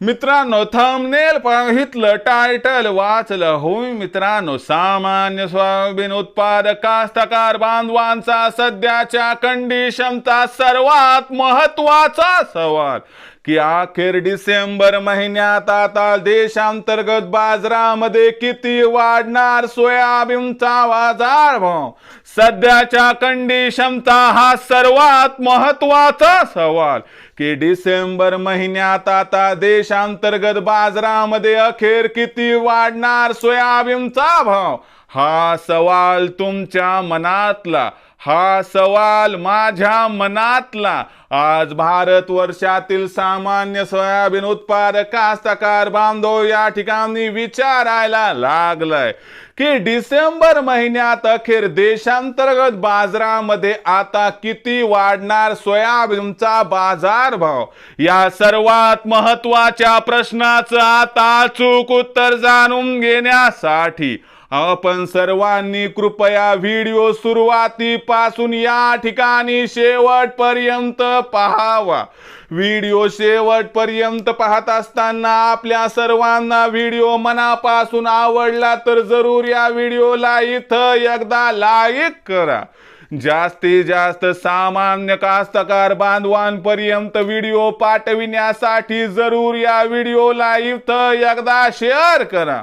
मित्रांनो thumbnail पाहितलं title वाचलं होय मित्रांनो सामान्य सोयाबीन उत्पादक कास्तकार बांधवांचा सध्याच्या कंडिशनचा सर्वात महत्त्वाचा सवाल. की अखेर डिसेंबर महिन्यात आता देशांतर्गत बाजारामध्ये किती वाढणार सोयाबीनचा बाजार? भाव सध्याच्या कंडिशनचा हा सर्वात महत्त्वाचा सवाल. की डिसेंबर महिन्यात आता देशांतर्गत बाजारामध्ये अखेर किती वाढणार सोयाबीनचा भाव? हा सवाल तुमच्या मनातला. हा सवाल माझ्या मनातला. आज भारत वर्षातील सामान्य सोयाबीन उत्पादक कास्तकार बांधव या ठिकाणी विचारायला लागलाय की डिसेंबर महिन्यात अखेर देशांतर्गत बाजारामध्ये आता किती वाढणार सोयाबीनचा बाजार भाव या सर्वात महत्त्वाच्या प्रश्नाचं आता अचूक उत्तर जाणून घेण्यासाठी आपण सर्वांनी कृपया व्हिडिओ सुरुवातीपासून या ठिकाणी शेवटपर्यंत पहावा. व्हिडिओ शेवटपर्यंत पाहत असताना आपल्या सर्वांना व्हिडिओ मनापासून आवडला तर जरूर या व्हिडिओला इथं एकदा लाईक करा. जास्तीत जास्त सामान्य कास्तकार बांधवांपर्यंत व्हिडिओ पाठविण्यासाठी जरूर या व्हिडिओला इथं एकदा शेअर करा.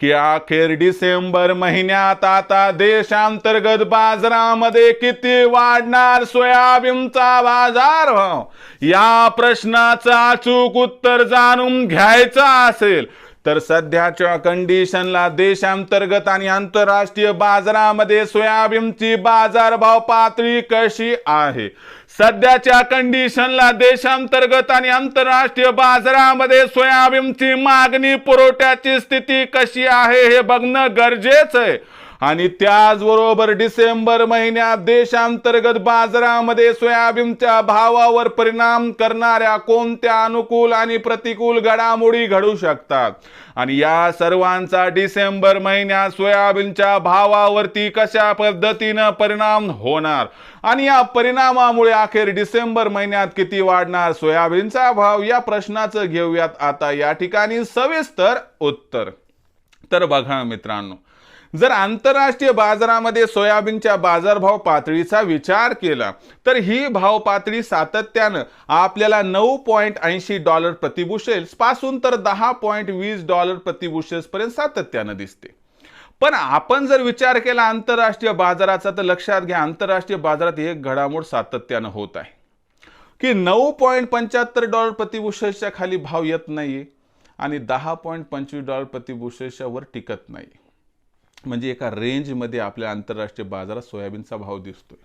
की अखेर डिसेंबर महिन्यात आता देशांतर्गत बाजारामध्ये किती वाढणार सोयाबीनचा बाजार? भाव या प्रश्नाचं अचूक उत्तर जाणून घ्यायचं असेल. तर सध्याच्या कंडिशनला देशांतर्गत आणि आंतरराष्ट्रीय बाजारामध्ये सोयाबीनची बाजारभाव पातळी कशी आहे? सध्याच्या कंडिशनला देशांतर्गत आणि आंतरराष्ट्रीय बाजारामध्ये सोयाबीनची मागणी पुरवठ्याची स्थिती कशी आहे हे बघणं गरजेचं आहे. आणि त्याचबरोबर डिसेंबर महिन्यात देशांतर्गत बाजारामध्ये सोयाबीनच्या भावावर परिणाम करणाऱ्या कोणत्या अनुकूल आणि प्रतिकूल घडामोडी घडू शकतात? आणि या सर्वांचा डिसेंबर महिन्यात सोयाबीनच्या भावावरती कशा पद्धतीनं परिणाम होणार? आणि या परिणामामुळे अखेर डिसेंबर महिन्यात किती वाढणार सोयाबीनचा भाव? या प्रश्नाचं घेऊयात आता. या ठिकाणी सविस्तर उत्तर. तर बघा मित्रांनो जर आंतरराष्ट्रीय बाजारामध्ये सोयाबीनच्या बाजारभाव पातळीचा विचार केला तर ही भाव पातळी सातत्यानं आपल्याला नऊ पॉईंट ऐंशी डॉलर प्रतिबुशेल्सपासून तर दहा पॉईंट वीस डॉलर प्रतिबुशेल्स पर्यंत सातत्यानं दिसते. पण आपण जर विचार केला आंतरराष्ट्रीय बाजाराचा तर लक्षात घ्या आंतरराष्ट्रीय बाजारात एक घडामोड सातत्यानं होत आहे. की नऊ पॉईंट पंच्याहत्तर डॉलर प्रतिबुशेल्सच्या खाली भाव येत नाहीये आणि दहा पॉईंट पंचवीस डॉलर प्रतिबुशेल्सच्या वर टिकत नाही म्हणजे एका रेंजमध्ये आपल्या आंतरराष्ट्रीय बाजारात सोयाबीनचा भाव दिसतोय.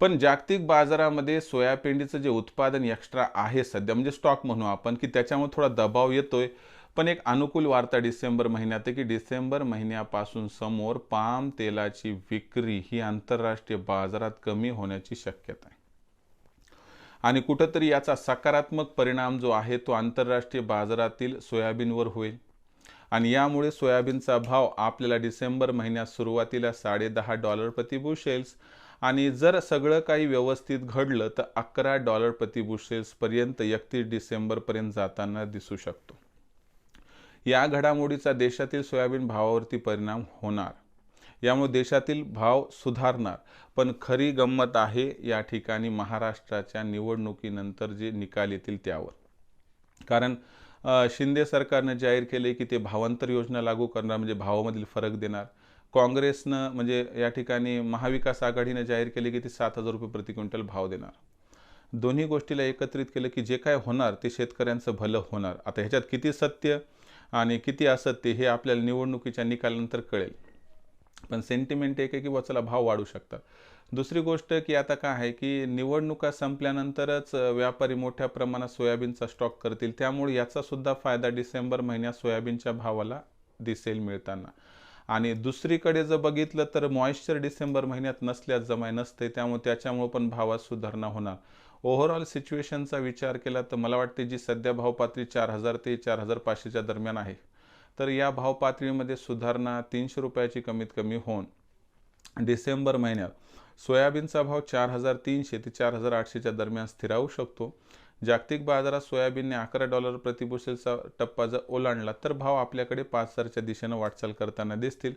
पण जागतिक बाजारामध्ये सोयाबीनचं जे उत्पादन एक्स्ट्रा आहे सध्या म्हणजे स्टॉक म्हणू आपण की त्याच्यामुळे थोडा दबाव येतोय. पण एक अनुकूल वार्ता डिसेंबर महिन्यात आहे की डिसेंबर महिन्यापासून समोर पाम तेलाची विक्री ही आंतरराष्ट्रीय बाजारात कमी होण्याची शक्यता आहे. आणि कुठंतरी याचा सकारात्मक परिणाम जो आहे तो आंतरराष्ट्रीय बाजारातील सोयाबीनवर होईल. आणि यामुळे सोयाबीनचा भाव आपल्याला डिसेंबर महिन्यात सुरुवातीला साडे दहा डॉलर प्रतिबुशेल्स आणि जर सगळं काही व्यवस्थित घडलं तर अकरा डॉलर प्रतिबुशेल्सपर्यंत एकतीस डिसेंबरपर्यंत जाताना दिसू शकतो. या घडामोडीचा देशातील सोयाबीन भावावरती परिणाम होणार. यामुळे देशातील भाव सुधारणार पण खरी गंमत आहे या ठिकाणी महाराष्ट्राच्या निवडणुकीनंतर जे निकाल येतील त्यावर. कारण शिंदे सरकारनं जाहीर केले की ते भावांतर योजना लागू करणार म्हणजे भावामधील फरक देणार. काँग्रेसनं म्हणजे या ठिकाणी महाविकास आघाडीनं जाहीर केले की ते सात हजार रुपये प्रति क्विंटल भाव देणार. दोन्ही गोष्टीला एकत्रित केलं की जे काय होणार ते शेतकऱ्यांचं भलं होणार. आता ह्याच्यात किती सत्य आणि किती असत्य हे आपल्याला निवडणुकीच्या निकालानंतर कळेल. पण सेंटिमेंट एक आहे की चला भाव वाढू शकतात. दुसरी गोष्ट की आता काय आहे की निवडणुका संपल्यानंतरच व्यापारी मोठ्या प्रमाणात सोयाबीनचा स्टॉक करतील. त्यामुळे याचा सुद्धा फायदा डिसेंबर महिन्यात सोयाबीनच्या भावाला दिसेल मिळताना. आणि दुसरीकडे जर बघितलं तर मॉइश्चर डिसेंबर महिन्यात नसल्यास जमाय नसते. त्यामुळे त्याच्यामुळे पण भावात सुधारणा होणार. ओव्हरऑल सिच्युएशनचा विचार केला तर मला वाटते जी सध्या भावपातळी चार हजार ते चार हजार पाचशेच्या दरम्यान आहे तर या भावपातळीमध्ये सुधारणा तीनशे रुपयाची कमीत कमी होऊन डिसेंबर महिन्यात सोयाबीनचा भाव चार हजार तीनशे ते चार हजार आठशेच्या दरम्यान स्थिरावू शकतो. जागतिक बाजारात सोयाबीनने अकरा डॉलर प्रतिबुशेलचा टप्पा जर ओलांडला तर भाव आपल्याकडे पाच हजारच्या दिशेनं वाटचाल करताना दिसतील.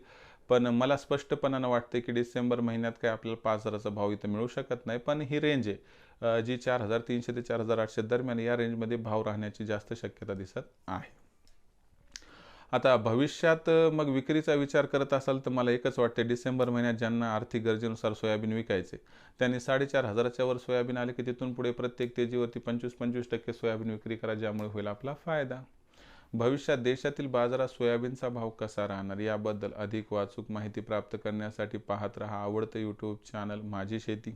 पण मला स्पष्टपणानं वाटते की डिसेंबर महिन्यात काय आपल्याला पाच हजाराचा भाव इथं मिळू शकत नाही. पण ही रेंज आहे. जी चार हजार तीनशे ते चार हजार आठशे दरम्यान या रेंजमध्ये भाव राहण्याची जास्त शक्यता दिसत आहे. आता भविष्यात मग विक्रीचा विचार करत असाल तर मला एकच वाटते डिसेंबर महिन्यात ज्यांना आर्थिक गरजेनुसार सोयाबीन विकायचे त्यांनी साडेचार हजाराच्या वर सोयाबीन आले की तिथून पुढे प्रत्येक तेजीवरती पंचवीस पंचवीस टक्के सोयाबीन विक्री करा ज्यामुळे होईल आपला फायदा. भविष्यात देशातील बाजारात सोयाबीनचा भाव कसा राहणार? याबद्दल अधिक वाचूक माहिती प्राप्त करण्यासाठी पाहत रहा आवडतं यूट्यूब चॅनल माझी शेती.